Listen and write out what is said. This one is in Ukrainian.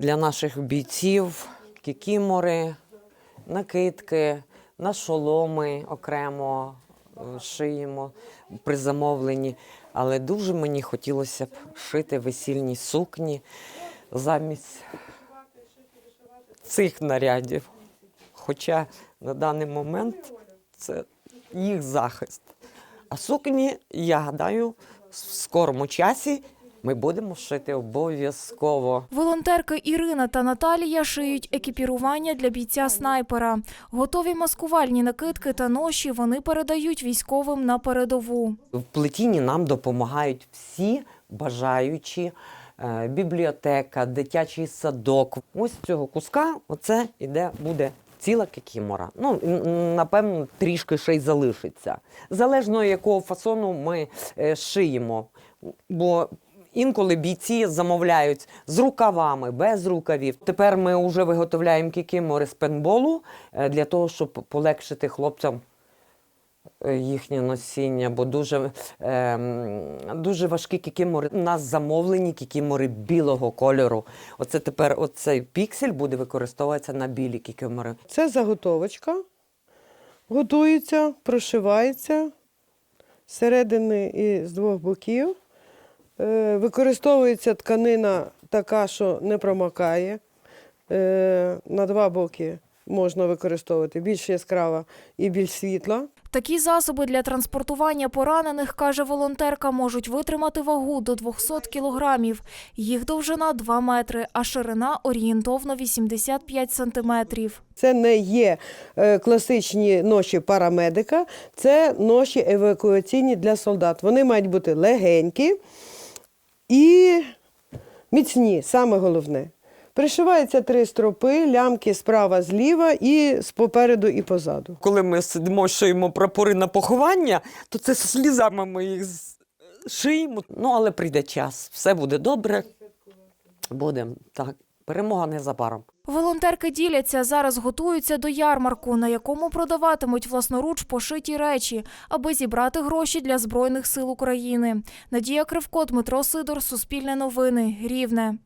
для наших бійців кікімори, накидки, на шоломи окремо е, шиємо при замовленні. Але дуже мені хотілося б шити весільні сукні замість цих нарядів. Хоча на даний момент це їх захист. А сукні, я гадаю, в скорому часі ми будемо шити обов'язково. Волонтерки Ірина та Наталія шиють екіпірування для бійця снайпера. Готові маскувальні накидки та ноші вони передають військовим на передову. В плетінні нам допомагають всі бажаючі. Е, Бібліотека, дитячий садок. Ось цього куска оце іде буде ціла кікімора. Ну, напевно, трішки ще й залишиться. Залежно якого фасону ми е, шиємо. Бо інколи бійці замовляють з рукавами, без рукавів. Тепер ми вже виготовляємо кікімори з пенболу е, для того, щоб полегшити хлопцям е, їхнє носіння, бо дуже, ем, дуже важкі кікімори. У нас замовлені кікімори білого кольору. Оце тепер оцей піксель буде використовуватися на білі кікімори. Це заготовочка. Готується, прошивається з середини і з двох боків. Е, Використовується тканина така, що не промокає. Е, На два боки можна використовувати більш яскрава і більш світла. Такі засоби для транспортування поранених, каже волонтерка, можуть витримати вагу до 200 кілограмів. Їх довжина 2 метри, а ширина орієнтовно 85 сантиметрів. Це не є е, класичні ноші парамедика, це ноші евакуаційні для солдат. Вони мають бути легенькі міцні, саме головне. Пришиваються три стропи, лямки справа, зліва і попереду і позаду. Коли ми сидимо, шиємо прапори на поховання, то це слізами ми їх шиємо. Ну, але прийде час, все буде добре. Будемо так. Перемога незабаром. Волонтерки діляться, зараз готуються до ярмарку, на якому продаватимуть власноруч пошиті речі, аби зібрати гроші для Збройних сил України. Надія Кривко, Дмитро Сидор, Суспільне новини, Рівне.